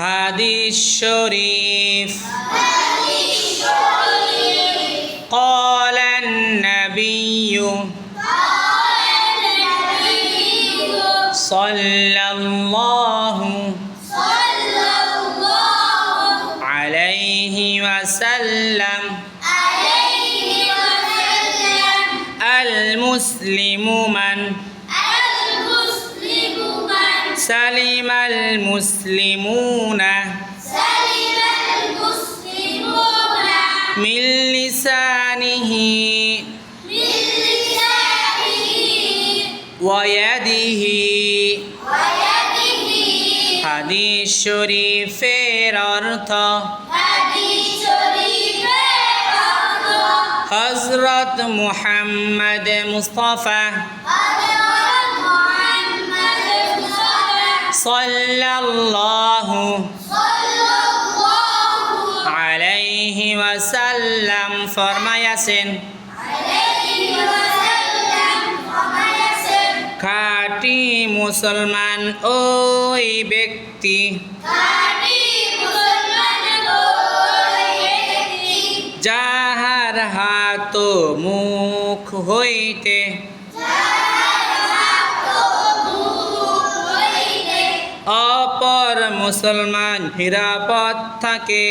হাদিস শরীফ قال النبي صلى الله عليه وسلم المسلم من سلم المسلمون من لسانه ويده হাদিস শরীফের অর্থ হজরত মুহাম্মদ মুস্তফা সাল্লাল্লাহু আলাইহি ওয়াসাল্লাম ফরমায়াছেন। খাঁটি মুসলমান ওই ব্যক্তি যাহার হাত মুখ হইতে অপর মুসলমান নিরাপদ থাকে।